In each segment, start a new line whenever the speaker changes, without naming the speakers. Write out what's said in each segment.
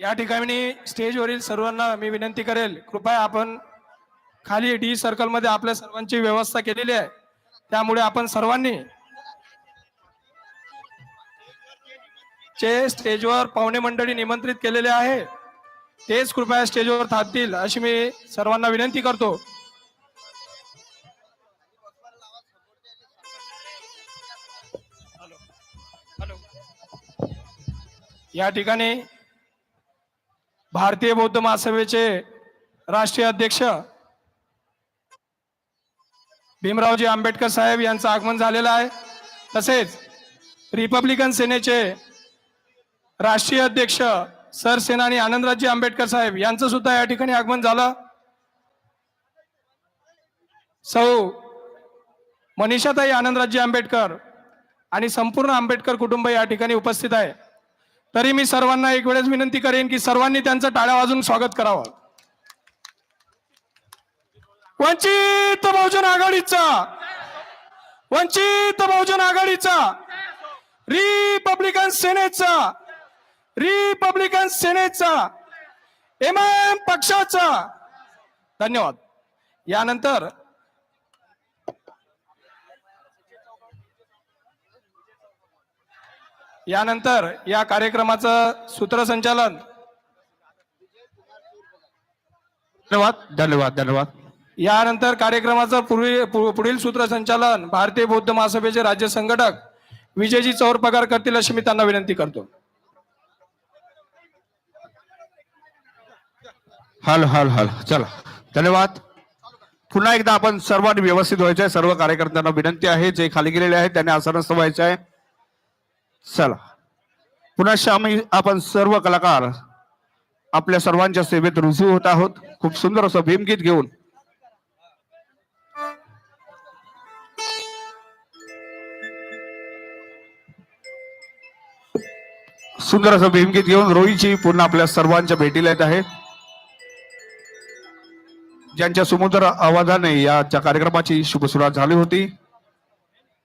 या ठिकाणी स्टेजवरील सर्वांना मी विनंती करेल कृपया आपण खाली डी सर्कलमध्ये आपल्या सर्वांची व्यवस्था केलेली आहे. त्यामुळे आपण सर्वांनी चे स्टेजवर पाहुणे मंडळी निमंत्रित केलेले आहे. तेच कृपया स्टेजवर थांबतील अशी मी सर्वांना विनंती करतो. या ठिकाणी भारतीय बौद्ध महासभेचे राष्ट्रीय अध्यक्ष भीमरावजी आंबेडकर साहेब यांचं आगमन झालेलं आहे. तसेच रिपब्लिकन सेनेचे राष्ट्रीय अध्यक्ष सरसेनानी आनंदराजी आंबेडकर साहेब यांचं सुद्धा या ठिकाणी आगमन झालं. सौ मनीषाताई आनंदराजी आंबेडकर आणि संपूर्ण आंबेडकर कुटुंब या ठिकाणी उपस्थित आहे. तरी मी सर्वांना एक वेळेस विनंती करेन की सर्वांनी त्यांचं टाळ्या वाजून स्वागत करावं. वंचित बहुजन आघाडीचा वंचित बहुजन आघाडीचा रिपब्लिकन सेनेचा रिपब्लिकन सेनेचा एम एम पक्षाचा. धन्यवाद. यानंतर यानंतर या कार्यक्रमाचं सूत्रसंचालन.
धन्यवाद धन्यवाद धन्यवाद.
यानंतर कार्यक्रमाचं पूर्वी पुढील सूत्रसंचालन भारतीय बौद्ध महासभेचे राज्य संघटक विजयजी चौर पगार करतील अशी मी त्यांना विनंती करतो.
हल हल हल. चला. धन्यवाद. पुन्हा एकदा आपण सर्वांनी व्यवस्थित व्हायचं आहे सर्व कार्यकर्त्यांना विनंती आहे. जे खाली गेलेले आहेत त्यांनी आसनस्थ व्हायचं आहे चला. पुन्हा आम्ही आपण सर्व कलाकार आपल्या सर्वांच्या सेवेत रुजू होत आहोत. खूप सुंदर असं भीमगीत घेऊन. सुंदर असं भीमगीत घेऊन रोईची पुन्हा आपल्या सर्वांच्या भेटीला येत आहे ज्यांच्या सुमधुर आवाजाने याच्या कार्यक्रमाची शुभ सुरुवात झाली होती.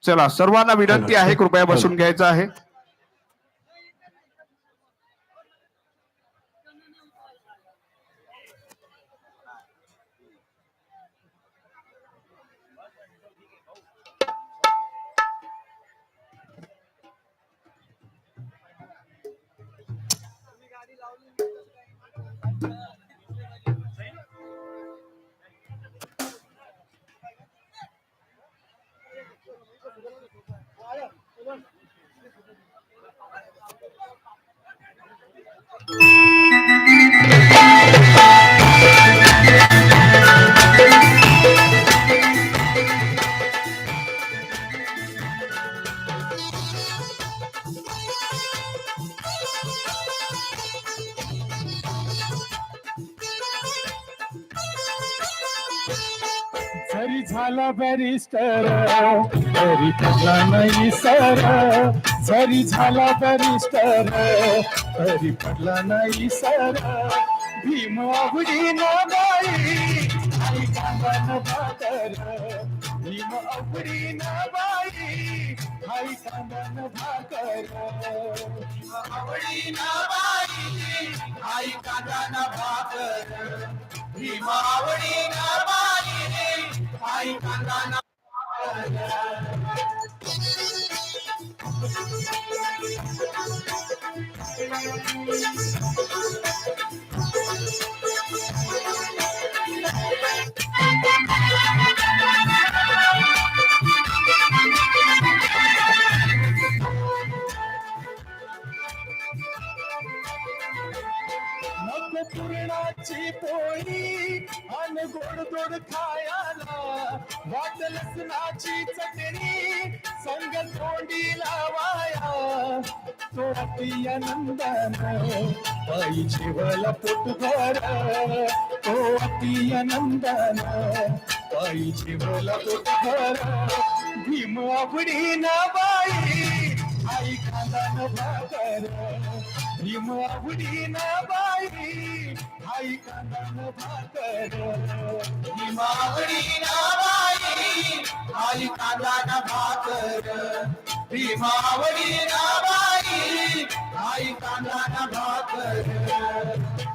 चला सर्वांना विनंती आहे कृपया बसून घ्यायचं आहे.
तरी पडला नाही सर जरी झाला बॅरिस्टर तरी पडला नाही सर. भीम आवडी नाई भीम आवडी नाई आई कांदा भाकर. भीम आवडी ना बाई आई कांदा भाकर. भीम आवडी ना बाई आई कांदा नको पुरणाची पोळी छान गोड गोड खायला. वाट लसणाची चटणी संग तोंडी लावाया. तो अति आनंदान आई जेवला पोट भर. तो अति आनंदान आई जेवला पोट भर. भीम आवडी ना बाई आई खांदा न भाकर भीम आवडीना बाई आई कांदान भाकर. भीम आवडीना बाई आई कांदान भाकर भीम आवडीना बाई आई भाकर.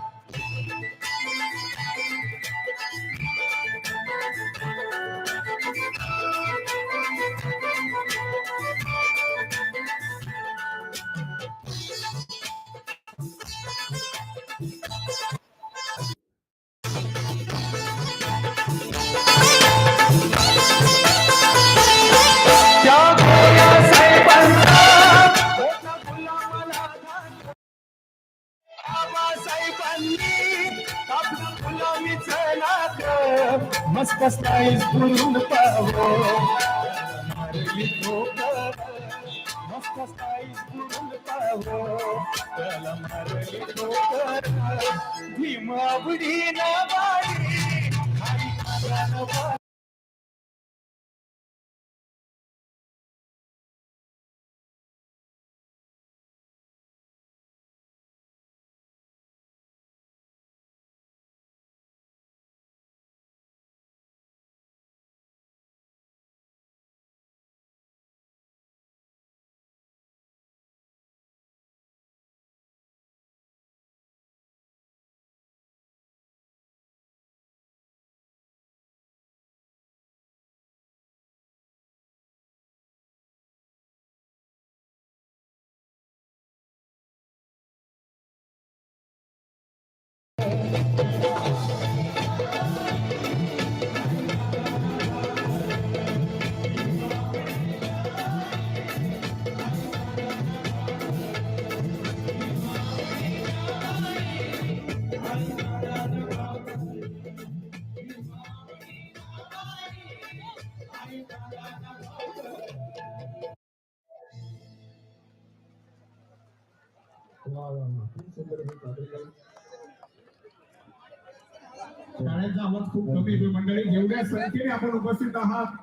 शाळेचा आवाज खूप कमी येतो मंडळी जेवढ्या संख्येने आपण उपस्थित आहात.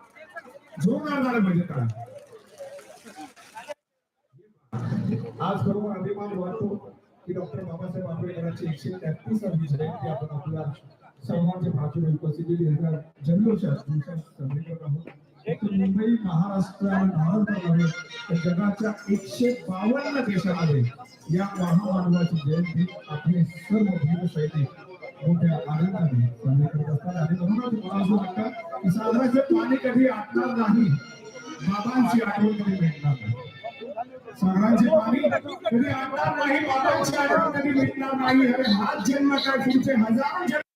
जोरदार झालं पाहिजे टाळ्या. आज बरोबर अभिमान वाटतो. की डॉक्टर बाबासाहेब आंबेडकरांची एकशे तेहतीसावी जयंती आपण आपल्या सर्वांच्या प्राचुर्य उपस्थिती जल्लोषात दिवसात साजरी करत आहोत. मुंबई महाराष्ट्र आणि भारत नव्हे तर जगाच्या एकशे बावन्न देशामध्ये या महामानवाची जयंती आपले सर्व भीम सैनिक मोठ्या आनंदाने साजरी करत असतात. आणि म्हणूनच मला असं वाटतं की सागराचं पाणी कधी आटणार नाही बाबांची आठवण कधी भेटणार नाही. सागरांचे पाणी कधी आटणार नाही बाबांची आठवण कधी भेटणार नाही. अरे हाच जन्म काय तुमचे? हजारो जन्म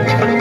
रममाईला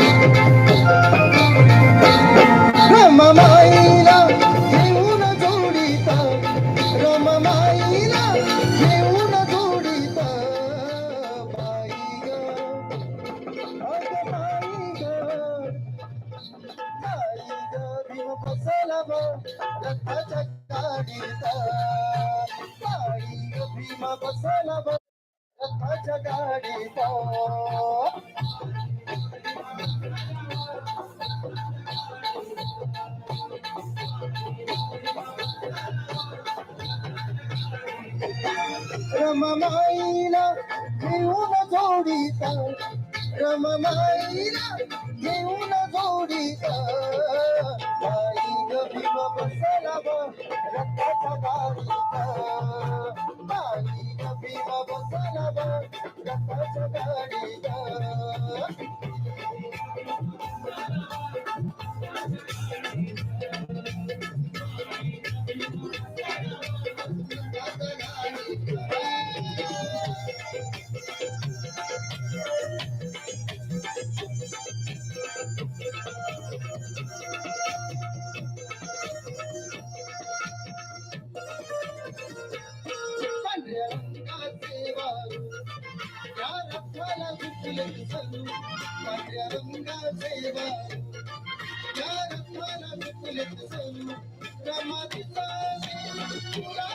Jamadita, Jamadita, Jamadita, Jamadita,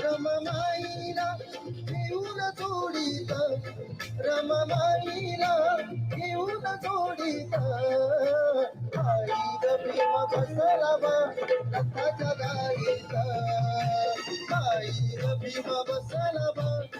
रममाईला घेऊन जोडीत रममाईला घेऊन जोडीत. आई ग भीम बसला बा रथाच्या गाडीत. आई भीमा भीम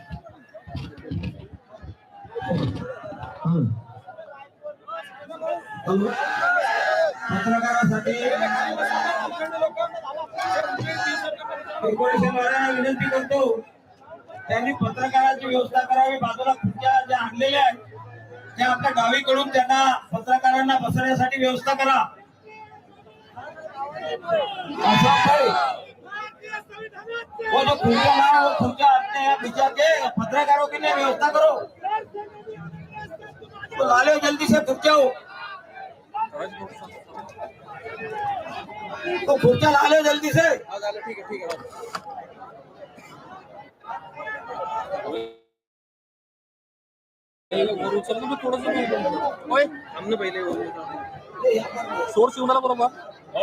पत्रकारासाठी कॉर्पोरेशन वाल्यांना विनंती करतो. त्यांनी पत्रकाराची व्यवस्था करावी. बाजूला खुर्च्या ज्या आणलेल्या आहेत त्या आपल्या गावीकडून त्यांना पत्रकारांना बसण्यासाठी व्यवस्था करा. अशोकभाई, वो हो, जो खुर्चियाँ ना वो खुर्चियाँ अपने पत्रकारों के लिए व्यवस्था करो. तो ला लो जल्दी से खुर्चियाँ हो तो खुर्चा ला लो जल्दी से।
सोर्स येऊन आला बरोबर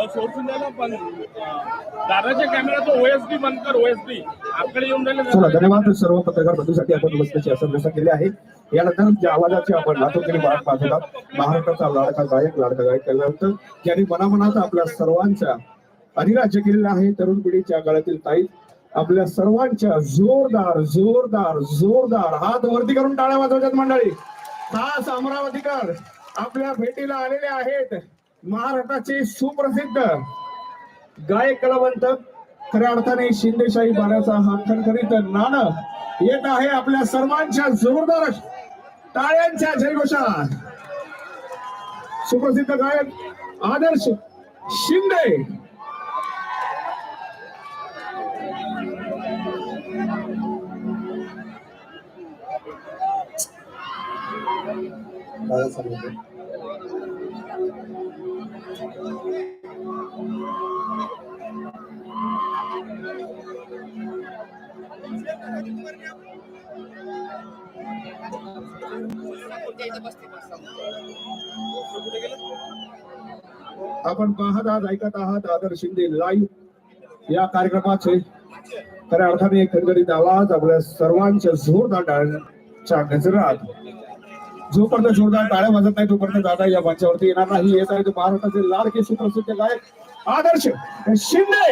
सोर्स येऊन आला पण दादाच्या कॅमेराचा ओएसडी बंद कर ओएसडी आपल्याकडे येऊन राहिले
चला धन्यवाद। सर्व पत्रकार बंधूसाठी आपण बसण्याची असं व्यवस्था केली आहे. यानंतर ज्या आवाजाची आपण नाचवलेली वाट पाहत होतात महाराष्ट्राचा लाडका गायक लाडका गायक केल्यानंतर ज्यांनी मनामनात आपल्या सर्वांच्या अधिराज्य केलेला आहे तरुण पिढीच्या काळातील ताई आपल्या सर्वांच्या जोरदार जोरदार जोरदार हात वरती करून टाळ्या वाजवतात मंडळी. खास अमरावतीकर आपल्या भेटीला आलेले आहेत महाराष्ट्राचे सुप्रसिद्ध गायक कलावंत. खऱ्या अर्थाने शिंदेशाही बाण्याचा हा खणखणीत नाणं येत आहे आपल्या सर्वांच्या जोरदार टाळ्यांच्या जयघोषात. सुप्रसिद्ध गायक आदर्श शिंदे. आपण पाहत आहात ऐकत आहात आदर्श शिंदे लाईव्ह या कार्यक्रमाचे. खऱ्या अर्थाने खणखणीत आवाज आपल्या सर्वांच्या जोरदार टाळ्यांच्या गजरात जोपर्यंत जोरदार टाळ्या वाजत नाही तोपर्यंत दादा या मंचावरती येणार नाही. येत आहे तो महाराष्ट्राचे लाडके सुप्रसिद्ध गायक आदर्श शिंदे.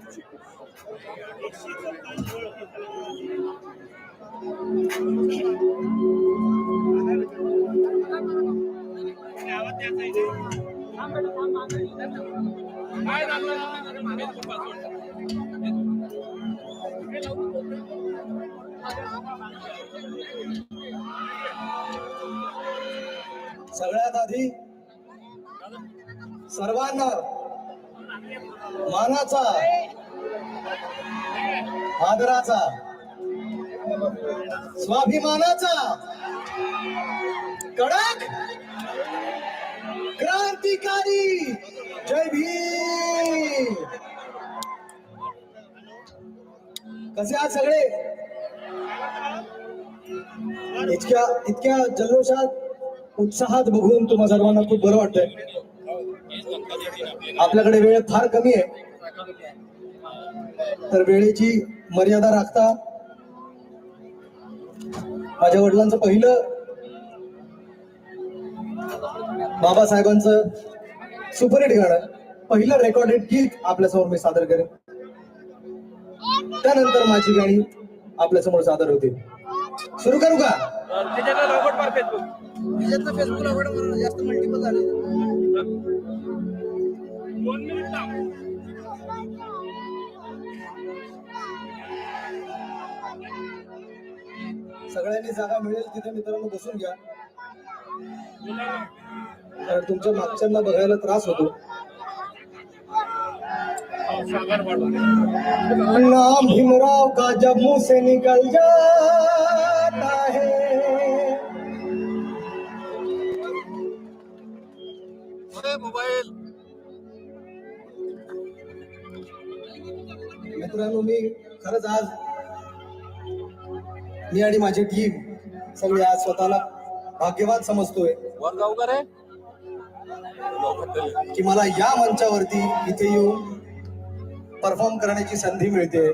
सगळ्यात आधी सर्वांना मानाचा आदराचा स्वाभिमानाचा कडक क्रांतिकारी जय भीम! कसे आहात सगळे? इतक्या इतक्या जल्लोषात उत्साहात बघून तुम्हा सर्वांना खूप बरं वाटतंय. आपल्याकडे वेळ फार कमी आहे. तर वेळेची मर्यादा राखता माझ्या वडिलांचं पहिलं बाबासाहेबांचं सुपरहिट गाणं पहिलं रेकॉर्डेड गीत आपल्यासमोर मी सादर करेन. त्यानंतर माझी गाणी आपल्यासमोर सादर होतील. सुरू करू का? फेसबुक आवड जास्त मल्टिपल झाले. सगळ्यांनी जागा मिळेल तिथे मित्रांनो बसून घ्या. कारण तुमच्या मागच्यांना बघायला त्रास होतो. नाम भीमराव का जब मुंह से निकल जाता है। मित्रांनो मी खरंच आज मी आणि माझी टीम सगळे आज स्वतःला भाग्यवान समजतोय. की मला या मंचावरती इथे येऊन परफॉर्म करण्याची संधी मिळते.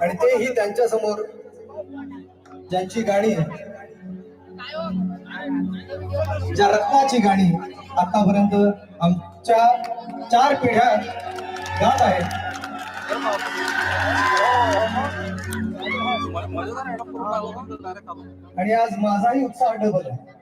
आणि तेही त्यांच्यासमोर. ज्यांची गाणी ज्या रत्नाची गाणी आतापर्यंत आमच्या चार पिढ्या गात आहेत. आणि आज माझाही उत्साह डबल आहे.